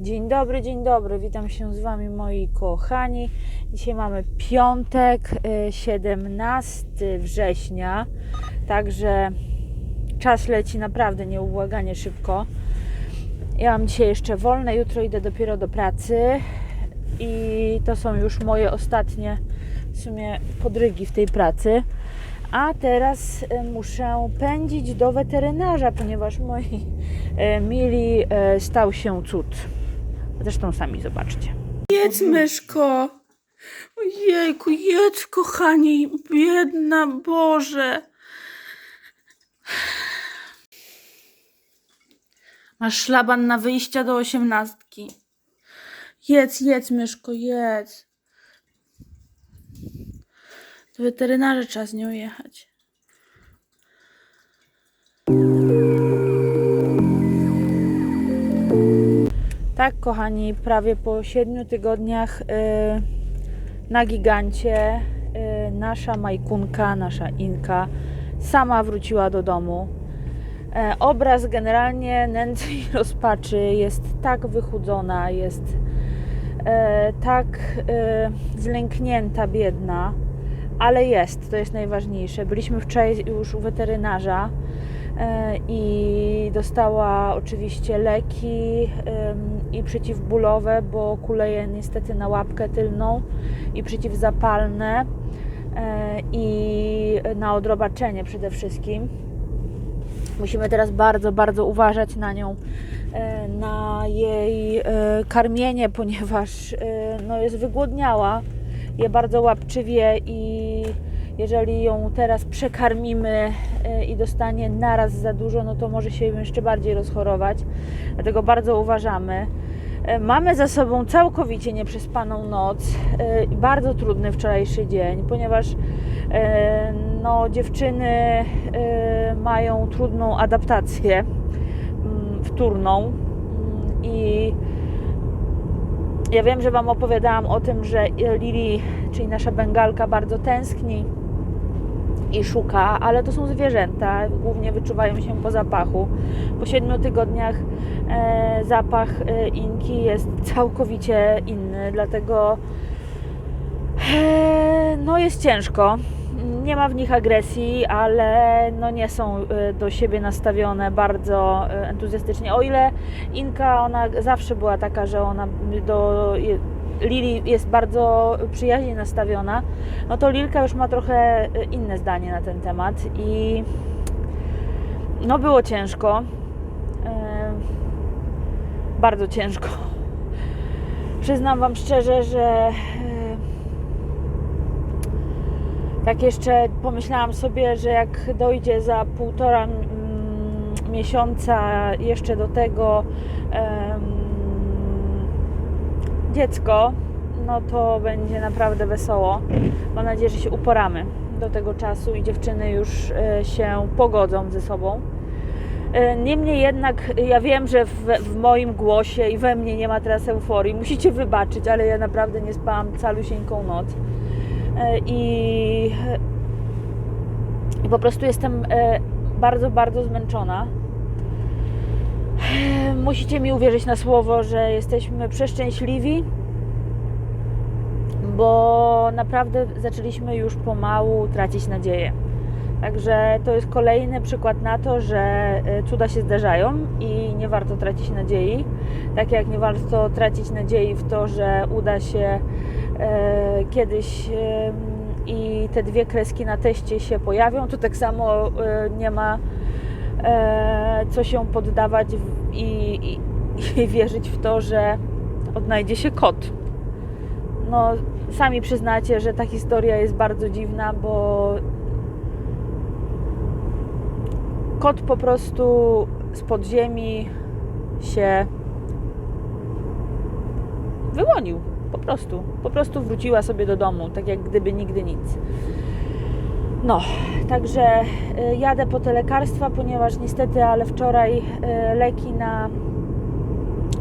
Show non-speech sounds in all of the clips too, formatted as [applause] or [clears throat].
Dzień dobry, dzień dobry. Witam się z Wami, moi kochani. Dzisiaj mamy piątek, y, 17 września, także czas leci naprawdę nieubłaganie szybko. Ja mam dzisiaj jeszcze wolne, jutro idę dopiero do pracy i to są już moje ostatnie w sumie podrygi w tej pracy. A teraz y, muszę pędzić do weterynarza, ponieważ moi y, mili y, stał się cud. Zresztą sami zobaczcie. Jedz, myszko. Ojejku, jedz, kochani. Biedna Boże. Masz szlaban na wyjścia do osiemnastki. Jedz, jedz, myszko, jedz. Do weterynarza trzeba z nią jechać. Tak, kochani, prawie po siedmiu tygodniach y, na gigancie y, nasza majkunka, nasza Inka sama wróciła do domu. E, obraz generalnie nędzy i rozpaczy jest tak wychudzona, jest e, tak e, zlęknięta, biedna, ale jest, to jest najważniejsze. Byliśmy wczoraj już u weterynarza i dostała oczywiście leki i przeciwbólowe, bo kuleje niestety na łapkę tylną i przeciwzapalne e, i na odrobaczenie przede wszystkim. Musimy teraz bardzo, bardzo uważać na nią, e, na jej e, karmienie, [laughs] ponieważ e, no, jest wygłodniała, je bardzo łapczywie i jeżeli ją teraz przekarmimy e, i dostanie naraz za dużo, no to może się jeszcze bardziej rozchorować. Dlatego bardzo uważamy. E, Mamy za sobą całkowicie nieprzespaną noc, e, bardzo trudny wczorajszy dzień, ponieważ no, dziewczyny mają trudną adaptację mm, wtórną Mm, i ja wiem, że Wam opowiadałam o tym, że Lili, czyli nasza bengalka, bardzo tęskni i szuka, ale to są zwierzęta, głównie wyczuwają się po zapachu. Po siedmiu tygodniach e, zapach e, inki jest całkowicie inny, dlatego e, no jest ciężko. Nie ma w nich agresji, ale no nie są e, do siebie nastawione bardzo e, entuzjastycznie. O ile Inka, ona zawsze była taka, że ona do Lili jest bardzo przyjaźnie nastawiona, no to Lilka już ma trochę e, inne zdanie na ten temat i no było ciężko. E, Bardzo ciężko. Przyznam Wam szczerze, że tak jeszcze pomyślałam sobie, że jak dojdzie za półtora mm, miesiąca jeszcze do tego dziecko, no to będzie naprawdę wesoło. Mam nadzieję, że się uporamy do tego czasu i dziewczyny już e, się pogodzą ze sobą. E, Niemniej jednak ja wiem, że w, w moim głosie i we mnie nie ma teraz euforii. Musicie wybaczyć, ale ja naprawdę nie spałam calusieńką noc. E, I, i po prostu jestem e, bardzo, bardzo zmęczona. Musicie mi uwierzyć na słowo, że jesteśmy przeszczęśliwi, bo naprawdę zaczęliśmy już pomału tracić nadzieję. Także to jest kolejny przykład na to, że e, cuda się zdarzają i nie warto tracić nadziei. Tak jak nie warto tracić nadziei w to, że uda się e, kiedyś e, i te dwie kreski na teście się pojawią, to tak samo e, nie ma co się poddawać i, i, i [laughs] wierzyć w to, że odnajdzie się kot. No, sami przyznacie, że ta historia jest bardzo dziwna, bo kot po prostu z podziemi się wyłonił. Po prostu. Po prostu wróciła sobie do domu, tak jak gdyby nigdy nic. No, także y, jadę po te lekarstwa, ponieważ niestety, ale wczoraj y, leki na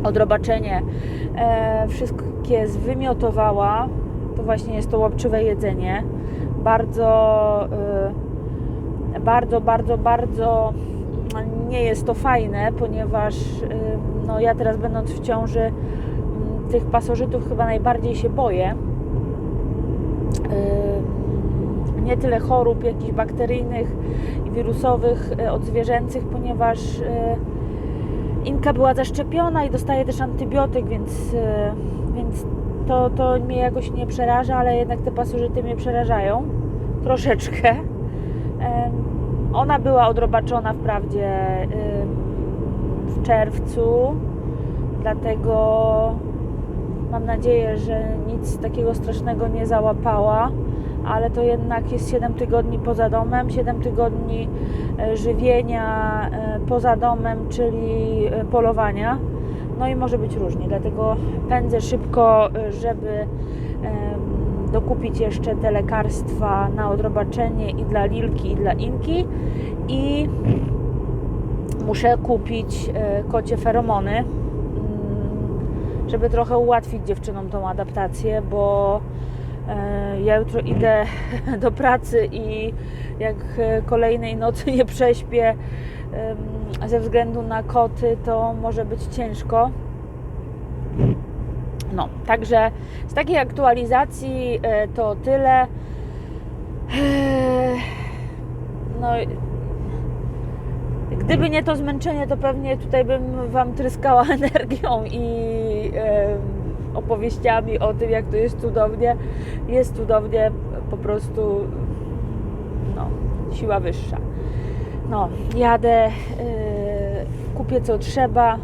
odrobaczenie e, wszystkie zwymiotowała. To właśnie jest to łapczywe jedzenie. Bardzo, bardzo, bardzo, bardzo nie jest to fajne, ponieważ no, ja teraz będąc w ciąży tych pasożytów chyba najbardziej się boję. Nie tyle chorób jakichś bakteryjnych i wirusowych y, od zwierzęcych, ponieważ y, Inka była zaszczepiona i dostaje też antybiotyk, więc, y, więc to, to mnie jakoś nie przeraża, ale jednak te pasożyty mnie przerażają troszeczkę. Ona była odrobaczona wprawdzie w czerwcu, dlatego mam nadzieję, że nic takiego strasznego nie załapała, ale to jednak jest 7 tygodni poza domem, 7 tygodni e, żywienia e, poza domem, czyli e, polowania. No i może być różnie, dlatego pędzę szybko, żeby dokupić jeszcze te lekarstwa na odrobaczenie i dla Lilki, i dla Inki. I muszę kupić kocie feromony, mm, żeby trochę ułatwić dziewczynom tą adaptację, bo ja jutro idę [laughs] do pracy i jak e, kolejnej nocy nie prześpię ze względu na koty, to może być ciężko. No, także z takiej aktualizacji e, to tyle. No, gdyby nie to zmęczenie, to pewnie tutaj bym Wam tryskała [laughs] energią i opowieściami o tym, jak to jest cudownie. Jest cudownie, po prostu no, siła wyższa. No, jadę, yy, kupię co trzeba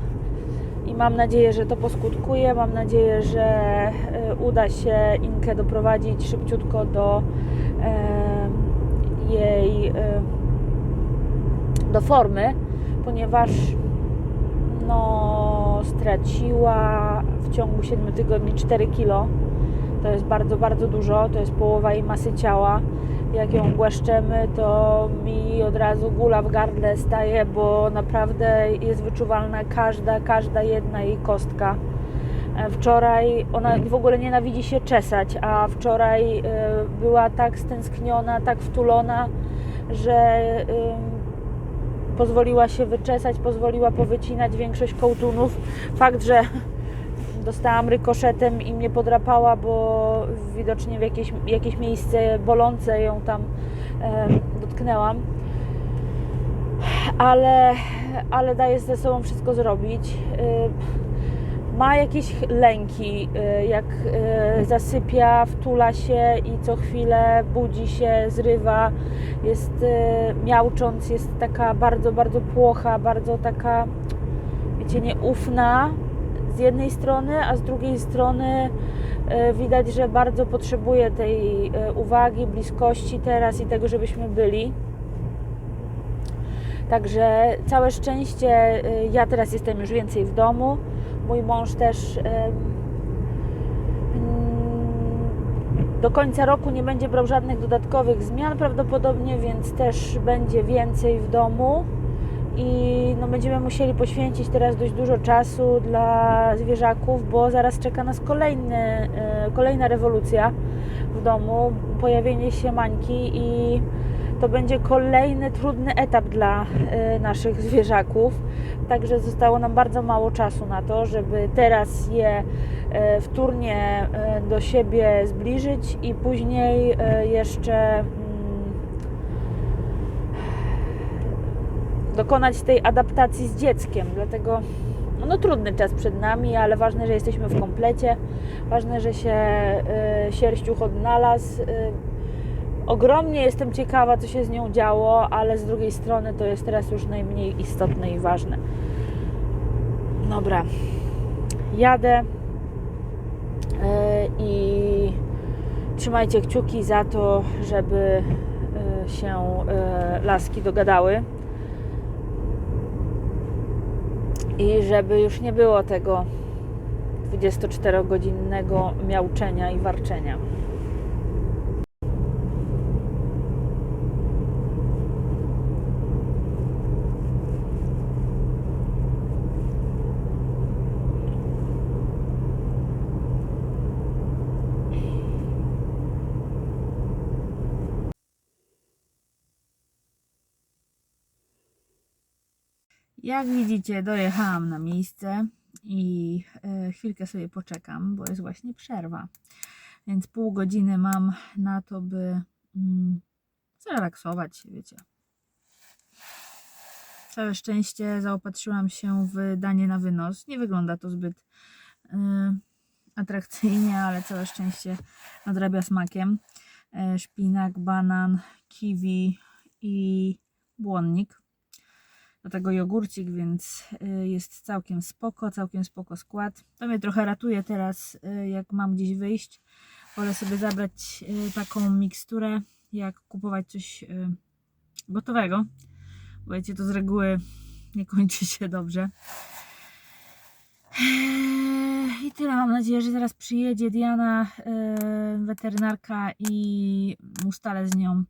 i mam nadzieję, że to poskutkuje. Mam nadzieję, że y, uda się Inkę doprowadzić szybciutko do em, jej y, do formy, ponieważ no, straciła w ciągu 7 tygodni 4 kg. To jest bardzo, bardzo dużo, to jest połowa jej masy ciała. Jak ją głaszczemy, to mi od razu gula w gardle staje, bo naprawdę jest wyczuwalna każda, każda jedna jej kostka. E, Wczoraj ona w ogóle nienawidzi się czesać, a wczoraj e, była tak stęskniona, tak wtulona, że pozwoliła się wyczesać, pozwoliła powycinać większość kołtunów. Fakt, że dostałam rykoszetem i mnie podrapała, bo widocznie w jakieś, jakieś miejsce bolące ją tam em, dotknęłam. Ale, ale daje ze sobą wszystko zrobić. Y, Ma jakieś lęki, y, jak y, zasypia, wtula się i co chwilę budzi się, zrywa, jest y, miaucząc, jest taka bardzo, bardzo płocha, bardzo taka, wiecie, nieufna z jednej strony, a z drugiej strony y, widać, że bardzo potrzebuje tej y, uwagi, bliskości teraz i tego, żebyśmy byli. Także całe szczęście y, ja teraz jestem już więcej w domu. Mój mąż też mm, do końca roku nie będzie brał żadnych dodatkowych zmian prawdopodobnie, więc też będzie więcej w domu i no, będziemy musieli poświęcić teraz dość dużo czasu dla zwierzaków, bo zaraz czeka nas kolejny, e, kolejna rewolucja w domu, pojawienie się Mańki i to będzie kolejny trudny etap dla e, naszych zwierzaków. Także zostało nam bardzo mało czasu na to, żeby teraz je e, wtórnie do siebie zbliżyć i później jeszcze mm, dokonać tej adaptacji z dzieckiem. Dlatego no trudny czas przed nami, ale ważne, że jesteśmy w komplecie. Ważne, że się y, sierściuch odnalazł. Y, ogromnie jestem ciekawa, co się z nią działo, ale z drugiej strony to jest teraz już najmniej istotne i ważne. Dobra, jadę y, i trzymajcie kciuki za to, żeby y, się y, laski dogadały i żeby już nie było tego 24-godzinnego miauczenia i warczenia. Jak widzicie, dojechałam na miejsce i e, chwilkę sobie poczekam, bo jest właśnie przerwa. Więc pół godziny mam na to, by mm, zrelaksować się, wiecie. Całe szczęście zaopatrzyłam się w danie na wynos. Nie wygląda to zbyt y, atrakcyjnie, ale całe szczęście nadrabia smakiem. E, szpinak, banan, kiwi i błonnik. Do tego jogurcik, więc y, jest całkiem spoko, całkiem spoko skład. To mnie trochę ratuje teraz, y, jak mam gdzieś wyjść. Wolę sobie zabrać y, taką miksturę, jak kupować coś gotowego. Bo wiecie, to z reguły nie kończy się dobrze. Eee, I tyle. Mam nadzieję, że zaraz przyjedzie Diana, weterynarka i ustalę z nią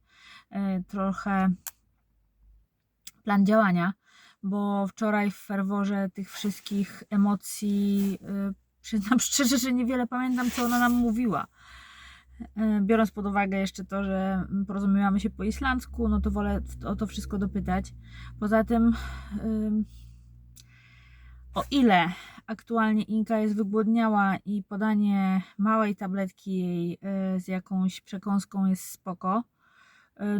trochę plan działania, bo wczoraj w ferworze tych wszystkich emocji e, przyznam [laughs] szczerze, że niewiele pamiętam, co ona nam mówiła. E, Biorąc pod uwagę jeszcze to, że porozumiewamy się po islandzku, no to wolę o to wszystko dopytać. Poza tym, ym, o ile aktualnie Inka jest wygłodniała i podanie małej tabletki jej y, z jakąś przekąską jest spoko, y,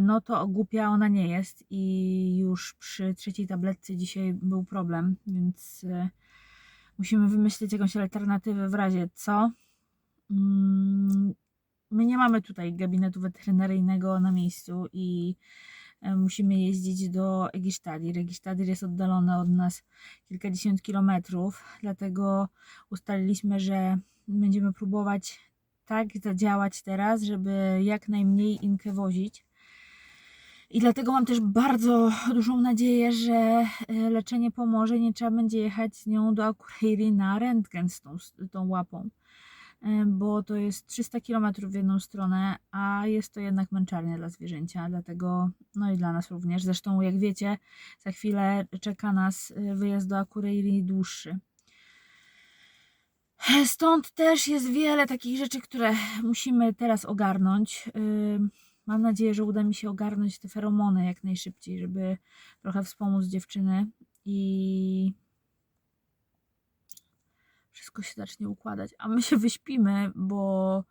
no to głupia ona nie jest i już przy trzeciej tabletce dzisiaj był problem, więc y, musimy wymyślić jakąś alternatywę w razie co. Mm, My nie mamy tutaj gabinetu weterynaryjnego na miejscu i e, musimy jeździć do Egistadir. Egistadir jest oddalony od nas kilkadziesiąt kilometrów, dlatego ustaliliśmy, że będziemy próbować tak zadziałać teraz, żeby jak najmniej Inkę wozić. I dlatego mam też bardzo dużą nadzieję, że e, leczenie pomoże nie trzeba będzie jechać z nią do Akureyri na rentgen z tą, tą łapą e, bo to jest 300 km w jedną stronę, a jest to jednak męczarnia dla zwierzęcia, dlatego, no i dla nas również. Zresztą, jak wiecie, za chwilę czeka nas y, wyjazd do Akureyri dłuższy. Stąd też jest wiele takich rzeczy, które musimy teraz ogarnąć. Mam nadzieję, że uda mi się ogarnąć te feromony jak najszybciej, żeby trochę wspomóc dziewczyny i wszystko się zacznie układać. A my się wyśpimy, bo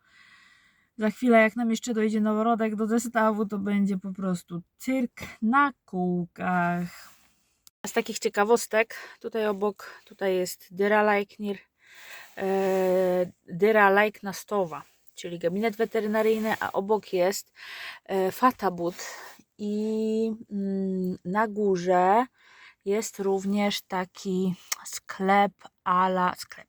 za chwilę, jak nam jeszcze dojdzie noworodek do zestawu, to będzie po prostu cyrk na kółkach. Z takich ciekawostek, tutaj obok, tutaj jest Dyra Lajknir, e, Dyra Lajknastowa, czyli gabinet weterynaryjny, a obok jest e, Fatabut i mm, na górze jest również taki sklep ala sklep.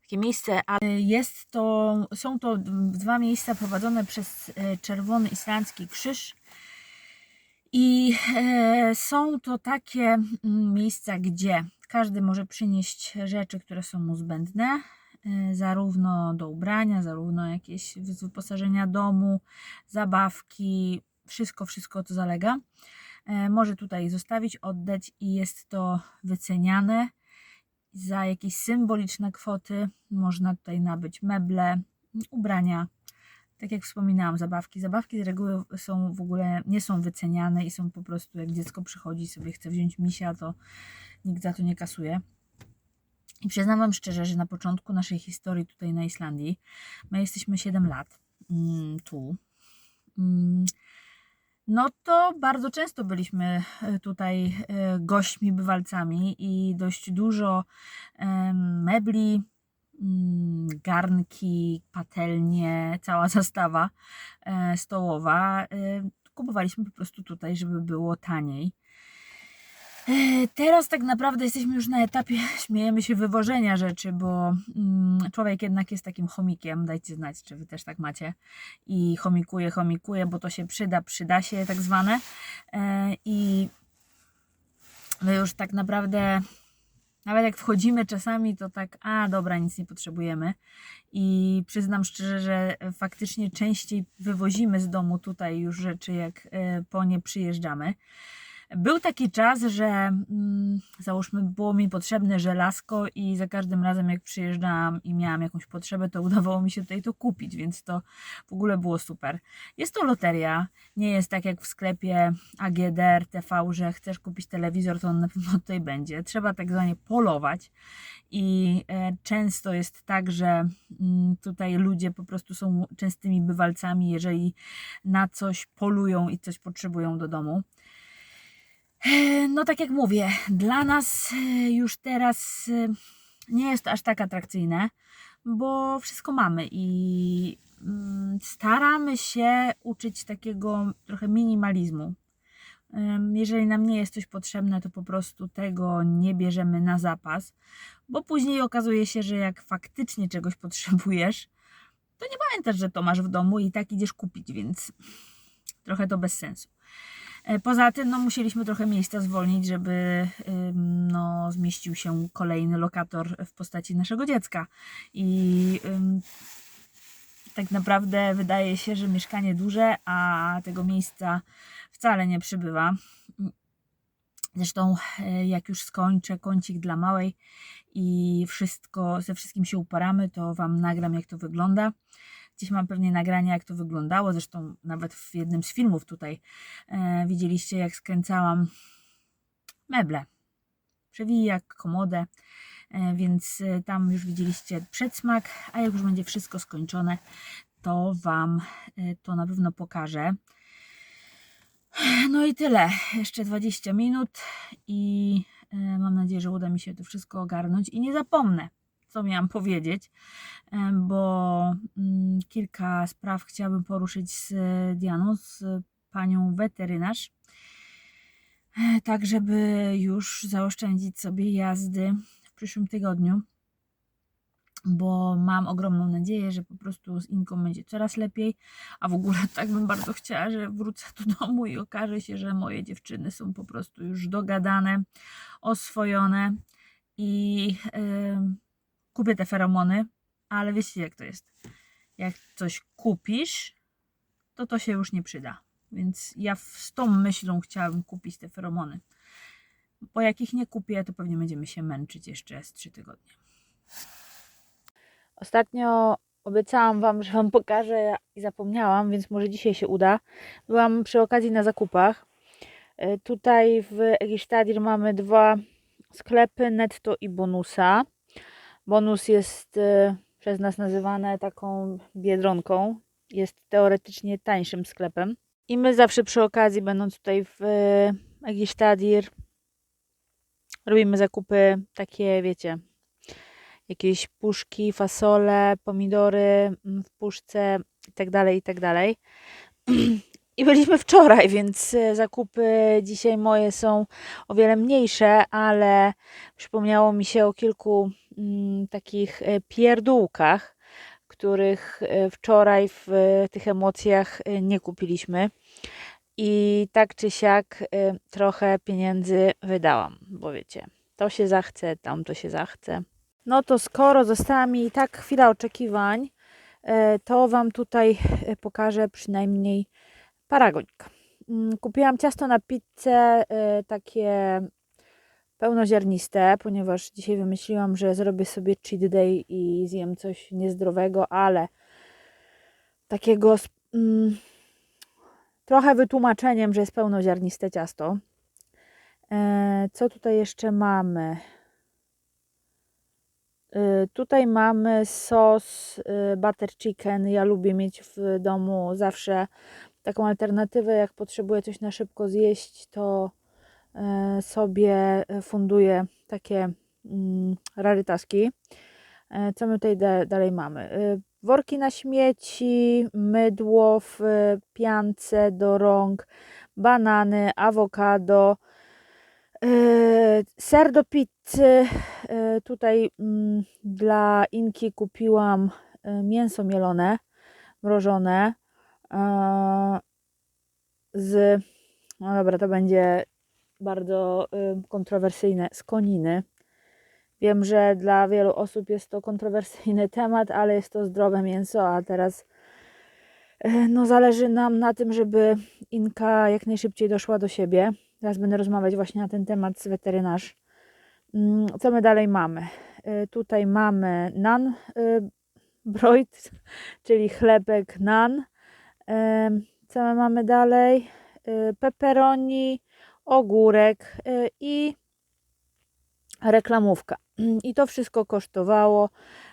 Takie miejsce, a jest to, są to dwa miejsca prowadzone przez e, Czerwony Islandzki Krzyż. I e, są to takie mm, miejsca, gdzie każdy może przynieść rzeczy, które są mu zbędne, zarówno do ubrania, zarówno jakieś wyposażenia domu, zabawki, wszystko, wszystko co zalega. E, może tutaj zostawić, oddać i jest to wyceniane za jakieś symboliczne kwoty. Można tutaj nabyć meble, ubrania, tak jak wspominałam, zabawki. Zabawki z reguły są w ogóle nie są wyceniane i są po prostu, jak dziecko przychodzi sobie chce wziąć misia, to nikt za to nie kasuje. I przyznam Wam szczerze, że na początku naszej historii tutaj na Islandii, my jesteśmy 7 lat mm, tu, mm, no to bardzo często byliśmy e, tutaj e, gośćmi, bywalcami i dość dużo mebli, mm, garnki, patelnie, cała [laughs] zastawa e, stołowa. Kupowaliśmy po prostu tutaj, żeby było taniej. E, Teraz tak naprawdę jesteśmy już na etapie, [laughs] śmiejemy się, wywożenia rzeczy, bo mm, człowiek jednak jest takim chomikiem. Dajcie znać, czy wy też tak macie. I chomikuje, chomikuje, bo to się przyda, przyda się tak zwane. E, I my już tak naprawdę, nawet jak wchodzimy czasami, to tak, a dobra, nic nie potrzebujemy. I przyznam szczerze, że faktycznie częściej wywozimy z domu tutaj już rzeczy, jak e, po nie przyjeżdżamy. Był taki czas, że mm, załóżmy było mi potrzebne żelazko i za każdym razem jak przyjeżdżałam i miałam jakąś potrzebę, to udawało mi się tutaj to kupić, więc to w ogóle było super. Jest to loteria, nie jest tak jak w sklepie AGD, RTV, że chcesz kupić telewizor, to on na pewno tutaj będzie. Trzeba tak zwanie polować i e, często jest tak, że mm, tutaj ludzie po prostu są częstymi bywalcami, jeżeli na coś polują i coś potrzebują do domu. E, No tak jak mówię, dla nas e, już teraz e, nie jest to aż tak atrakcyjne, bo wszystko mamy i mm, staramy się uczyć takiego trochę minimalizmu. Jeżeli nam nie jest coś potrzebne, to po prostu tego nie bierzemy na zapas, bo później okazuje się, że jak faktycznie czegoś [laughs] potrzebujesz, to nie pamiętasz, że to masz w domu i tak idziesz kupić, więc trochę to bez sensu. E, Poza tym no, musieliśmy trochę miejsca zwolnić, żeby no, zmieścił się kolejny lokator w postaci naszego dziecka. I tak naprawdę wydaje się, że mieszkanie duże, a tego miejsca wcale nie przybywa. Zresztą, e, jak już skończę kącik dla małej i wszystko, ze wszystkim się uparamy, to Wam nagram, jak to wygląda. Gdzieś mam pewnie nagrania, jak to wyglądało. Zresztą nawet w jednym z filmów tutaj e, widzieliście, jak skręcałam meble, przewijak, komodę, e, więc e, tam już widzieliście przedsmak, a jak już będzie wszystko skończone, to Wam e, to na pewno pokażę. No i tyle. Jeszcze 20 minut i e, mam nadzieję, że uda mi się to wszystko ogarnąć i nie zapomnę, co miałam powiedzieć, e, bo mm, kilka spraw chciałabym poruszyć z Dianą, z panią weterynarz, e, tak żeby już zaoszczędzić sobie jazdy w przyszłym tygodniu bo mam ogromną nadzieję, że po prostu z Inką będzie coraz lepiej, a w ogóle [laughs] tak bym bardzo chciała, że wrócę do domu i okaże się, że moje dziewczyny są po prostu już dogadane, oswojone i yy, kupię te feromony, ale wiecie jak to jest. Jak coś kupisz, to to się już nie przyda. Więc ja z tą myślą chciałabym kupić te feromony. Bo jak ich nie kupię, to pewnie będziemy się męczyć jeszcze z 3 tygodnie. Ostatnio obiecałam Wam, że Wam pokażę i zapomniałam, więc może dzisiaj się uda. Byłam przy okazji na zakupach. E, Tutaj w Egistadir mamy dwa sklepy, Netto i Bonusa. Bonus jest e, przez nas nazywane taką biedronką. Jest teoretycznie tańszym sklepem. I my zawsze przy okazji, będąc tutaj w e, Egistadir, robimy zakupy takie, wiecie, jakieś puszki, fasole, pomidory mm, w puszce i tak dalej, [clears throat] i byliśmy wczoraj, więc e, zakupy dzisiaj moje są o wiele mniejsze, ale przypomniało mi się o kilku mm, takich e, pierdółkach, których e, wczoraj w tych emocjach nie kupiliśmy. I tak czy siak trochę pieniędzy wydałam, bo wiecie, to się zachce, tam to się zachce. No to skoro została mi i tak chwila oczekiwań, to Wam tutaj pokażę przynajmniej paragonik. Mm, Kupiłam ciasto na pizzę e, takie pełnoziarniste, ponieważ dzisiaj wymyśliłam, że zrobię sobie cheat day i zjem coś niezdrowego, ale takiego mm, trochę wytłumaczeniem, że jest pełnoziarniste ciasto. E, Co tutaj jeszcze mamy? Y, Tutaj mamy sos y, butter chicken. Ja lubię mieć w domu zawsze taką alternatywę, jak potrzebuję coś na szybko zjeść, to y, sobie funduję takie mm, rarytaski. E, Co my tutaj da- dalej mamy? Worki na śmieci, mydło w piance do rąk, banany, awokado, ser do pizzy. Tutaj mm, dla Inki kupiłam mięso mielone, mrożone e, z, no dobra, to będzie bardzo kontrowersyjne, z koniny. Wiem, że dla wielu osób jest to kontrowersyjny [laughs] temat, ale jest to zdrowe mięso, a teraz y, no, zależy nam na tym, żeby Inka jak najszybciej doszła do siebie. Zaraz będę rozmawiać właśnie na ten temat z weterynarz. Mm, Co my dalej mamy? Y, Tutaj mamy nan y, broid, [laughs] czyli chlebek nan. Co my mamy dalej? Y, Pepperoni, ogórek y, i reklamówka. I to wszystko kosztowało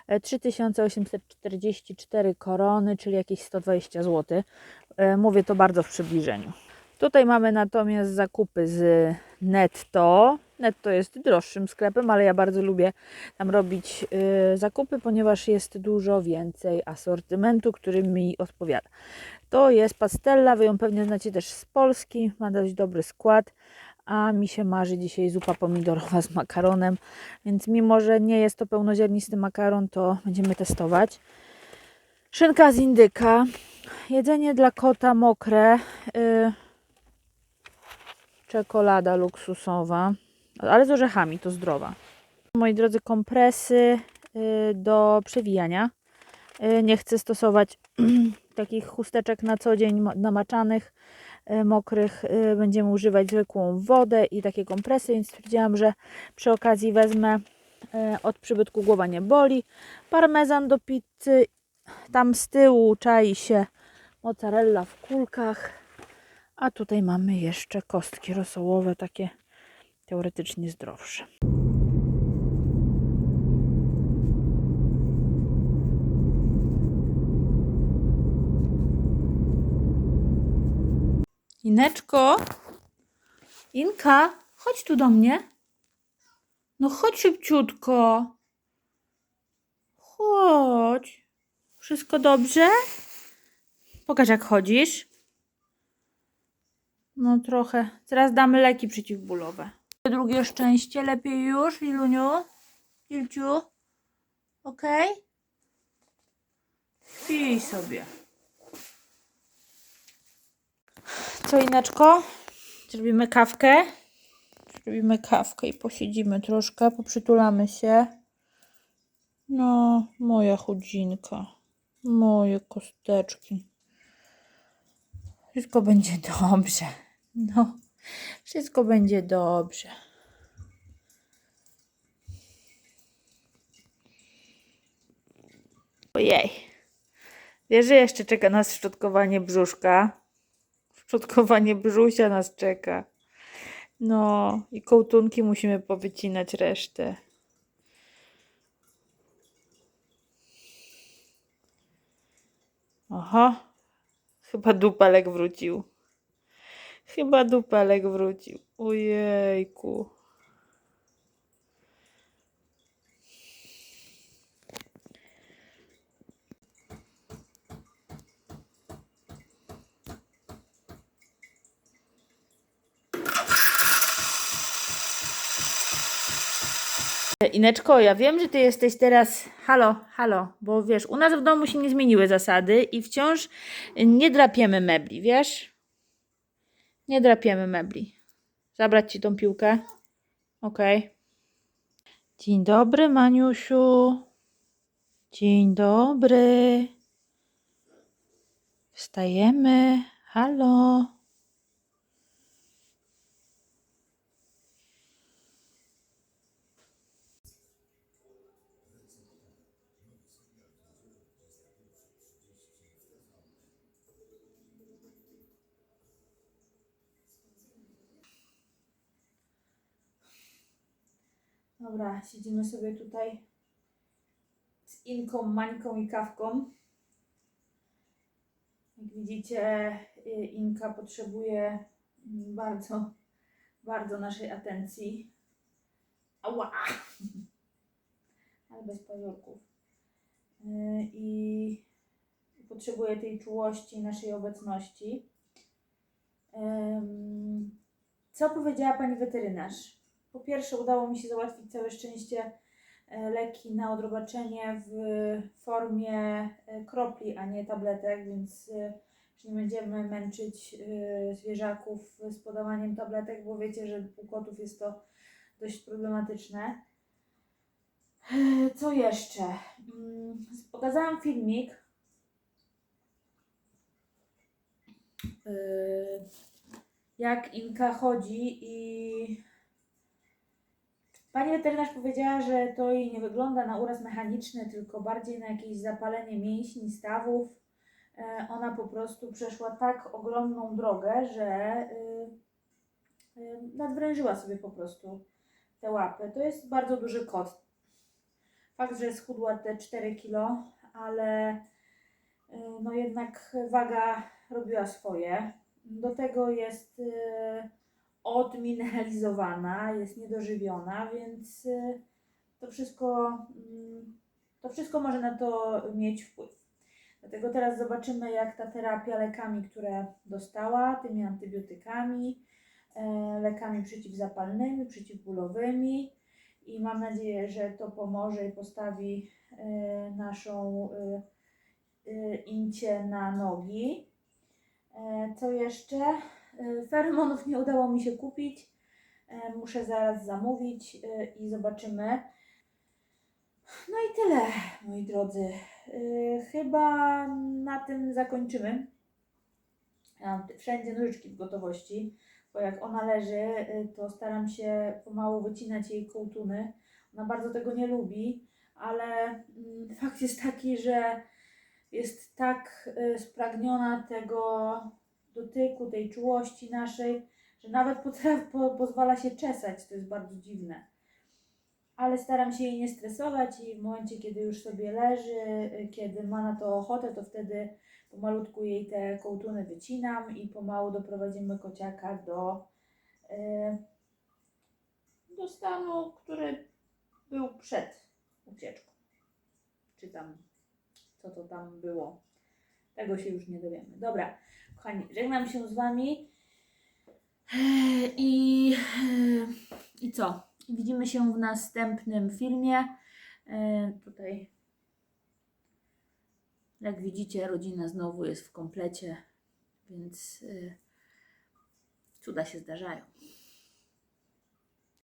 e, 3844 korony, czyli jakieś 120 zł. E, Mówię to bardzo w przybliżeniu. Tutaj mamy natomiast zakupy z Netto. Netto jest droższym sklepem, ale ja bardzo lubię tam robić y, zakupy, ponieważ jest dużo więcej asortymentu, który mi odpowiada. To jest pastella, wy ją pewnie znacie też z Polski, ma dość dobry skład, a mi się marzy dzisiaj zupa pomidorowa z makaronem, więc mimo, że nie jest to pełnoziarnisty makaron, to będziemy testować. Szynka z indyka, jedzenie dla kota mokre, y, czekolada luksusowa, ale z orzechami, to zdrowa. Moi drodzy, kompresy y, do przewijania. Y, Nie chcę stosować [clears throat] takich chusteczek na co dzień ma- namaczanych, y, mokrych. Będziemy używać zwykłą wodę i takie kompresy, więc stwierdziłam, że przy okazji wezmę od przybytku głowa nie boli. Parmezan do pizzy. Tam z tyłu czai się mozzarella w kulkach. A tutaj mamy jeszcze kostki rosołowe, takie teoretycznie zdrowsze. Ineczko, Inka, chodź tu do mnie. No chodź szybciutko. Chodź. Wszystko dobrze? Pokaż jak chodzisz. No trochę. Teraz damy leki przeciwbólowe. Drugie szczęście. Lepiej już, Iluniu? Ilciu? Okej? Śpij sobie. Co Ineczko? Zrobimy kawkę. Zrobimy kawkę i posiedzimy troszkę, poprzytulamy się. No, moja chudzinka. Moje kosteczki. Wszystko będzie dobrze. No, wszystko będzie dobrze. Ojej. Wiesz, że jeszcze czeka nas szczotkowanie brzuszka? Szczotkowanie brzusia nas czeka. No, i kołtunki musimy powycinać resztę. Aha, chyba dupelek wrócił. Chyba dupelek wrócił. Ojejku. Ineczko, ja wiem, że ty jesteś teraz. Halo, halo, bo wiesz, u nas w domu się nie zmieniły zasady i wciąż nie drapiemy mebli, wiesz? Nie drapiemy mebli. Zabrać ci tą piłkę? Okej. Dzień dobry, Maniusiu. Dzień dobry. Wstajemy. Halo. Dobra, siedzimy sobie tutaj z Inką, Mańką i Kawką. Jak widzicie, y, Inka potrzebuje bardzo, bardzo naszej atencji. Ała! Ale bez pazurków. Y, I potrzebuje tej czułości, naszej obecności. Co powiedziała pani weterynarz? Po pierwsze, udało mi się załatwić całe szczęście e, leki na odrobaczenie w formie e, kropli, a nie tabletek, więc e, już nie będziemy męczyć zwierzaków z podawaniem tabletek, bo wiecie, że u kotów jest to dość problematyczne. Co jeszcze? Mm, Pokazałam filmik. jak Inka chodzi i pani weterynarz powiedziała, że to jej nie wygląda na uraz mechaniczny, tylko bardziej na jakieś zapalenie mięśni, stawów. E, Ona po prostu przeszła tak ogromną drogę, że y, y, nadwrężyła sobie po prostu te łapy. To jest bardzo duży kot. Fakt, że schudła te 4 kilo, ale y, no jednak waga robiła swoje. Do tego jest odmineralizowana, jest niedożywiona, więc y, to wszystko, mm, to wszystko może na to mieć wpływ. Dlatego teraz zobaczymy, jak ta terapia lekami, które dostała, tymi antybiotykami, e, lekami przeciwzapalnymi, przeciwbólowymi i mam nadzieję, że to pomoże i postawi e, naszą e, Incie na nogi. Co jeszcze? E, Feromonów nie udało mi się kupić. E, Muszę zaraz zamówić e, i zobaczymy. No i tyle, moi drodzy. Chyba na tym zakończymy. Ja wszędzie nożyczki w gotowości, bo jak ona leży, to staram się pomału wycinać jej kołtuny. Ona bardzo tego nie lubi, ale mm, fakt jest taki, że jest tak spragniona tego dotyku, tej czułości naszej, że nawet pozwala się czesać. To jest bardzo dziwne. Ale staram się jej nie stresować i w momencie, kiedy już sobie leży, kiedy ma na to ochotę, to wtedy pomalutku jej te kołtuny wycinam i pomału doprowadzimy kociaka do, y, do stanu, który był przed ucieczką. Czy tam, co to tam było. Tego się już nie dowiemy. Dobra, kochani, żegnam się z Wami. I, i co? Widzimy się w następnym filmie. Tutaj, jak widzicie, rodzina znowu jest w komplecie, więc cuda się zdarzają.